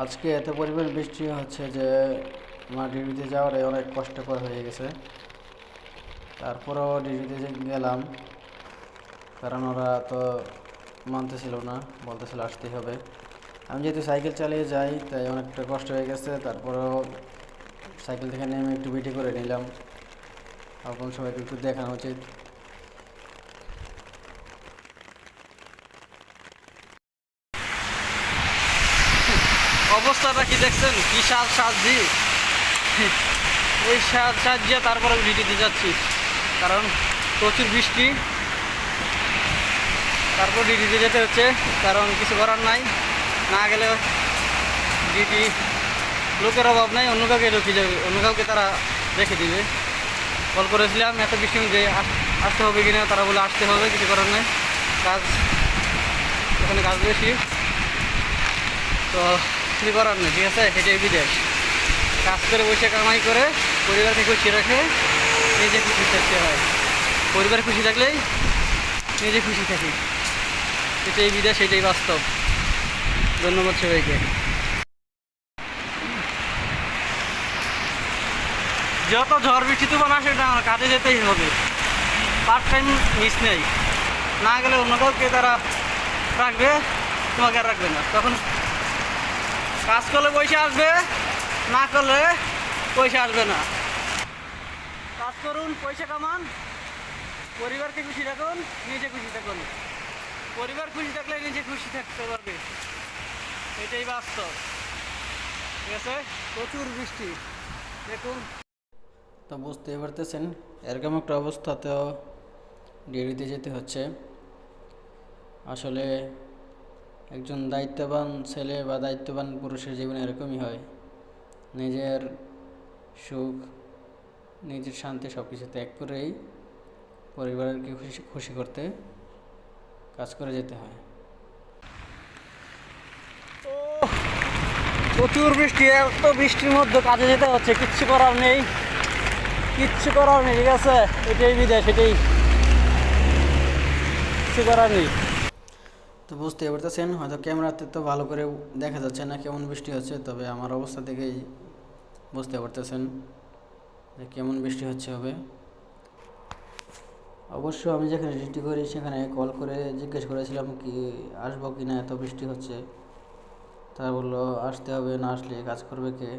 আজকে এত পরিমাণ বৃষ্টি হচ্ছে যে আমার ডিউটিতে যাওয়াটাই অনেক কষ্টকর হয়ে গেছে। তারপরেও ডিউটিতে যে গেলাম, কারণ ওরা তো মানতেছিল না, বলতেছিল আসতেই হবে। আমি যেহেতু সাইকেল চালিয়ে যাই, তাই অনেকটা কষ্ট হয়ে গেছে। তারপরেও সাইকেল থেকে নেমে একটু ভিডিও করে নিলাম। আপনার সবাইকে একটু দেখানো উচিত। অবস্থাটা কি দেখছেন? কি সাজ সাজি এই সাজ সাজিয়ে তারপরে ডিউটিতে যাচ্ছি। কারণ প্রচুর বৃষ্টি। তারপর ডিউটিতে যেতে হচ্ছে। কারণ কিছু করার নাই। না গেলে ডিউটি লোকের অভাব নাই। অন্য কাউকে রেখে যাবে। অন্য কাউকে তারা রেখে দিবে। কল করেছিলাম, এত বৃষ্টি যে আসতে হবে কিনা? তারা বলে আসতে হবে, কিছু করার নাই। কাজ ওখানে কাজ বেশি। তো কিছু করার নেই ঠিক আছে? এটাই বিদেশ। কাজ করে বসে কামাই করে পরিবারকে খুশি রাখে, নিজে খুশি থাকতে হয়। পরিবার খুশি থাকলেই নিজে খুশি থাকি। এটাই বিদেশ, এটাই বাস্তব। ধন্যবাদ সবাইকে। যত ঝড় বৃষ্টি, তুফান আসে না আমার কাজে যেতেই হবে। পার্ট টাইম মিস নেই। না গেলে অন্য কাউকে তারা রাখবে, তোমাকে আর রাখবে না। তখন কাজ করলে পয়সা আসবে, না করলে পয়সা আসবে না। কাজ করুন, পয়সা কামান, পরিবারকে খুশি রাখুন, নিজে খুশি থাকুন। পরিবার খুশি থাকলে নিজে খুশি থাকতে পারবে। এটাই বাস্তব। ঠিক আছে? প্রচুর বৃষ্টি। দেখুন। তো বুঝতেই পারতেছেন, এরকম একটা অবস্থাতেও ডিউটিতে যেতে হচ্ছে। আসলে একজন দায়িত্ববান ছেলে বা দায়িত্ববান পুরুষের জীবনে এরকমই হয়। নিজের সুখ, নিজের শান্তি সব কিছু ত্যাগ করেই পরিবারকে খুশি খুশি করতে কাজ করে যেতে হয়। প্রচুর বৃষ্টি, এত বৃষ্টির মধ্যে কাজে যেতে হচ্ছে, কিচ্ছু করার নেই, কিচ্ছু করার নেই, ঠিক আছে? এটাই বিদেশ এটাই কিছু করার নেই। তো বুঝতেই পারতেছেন, হয়তো ক্যামেরাতে তো ভালো করে দেখা যাচ্ছে না, কেমন বৃষ্টি হচ্ছে, তবে আমার অবস্থা থেকেই বুঝতে পারতেছেন যে কেমন বৃষ্টি হচ্ছে হবে। অবশ্য আমি যেখানে ডিউটি করি সেখানে কল করে জিজ্ঞেস করেছিলাম কি আসব কি না এত বৃষ্টি হচ্ছে। তারা বলল, আসতে হবে, না আসলে কাজ করবে কে?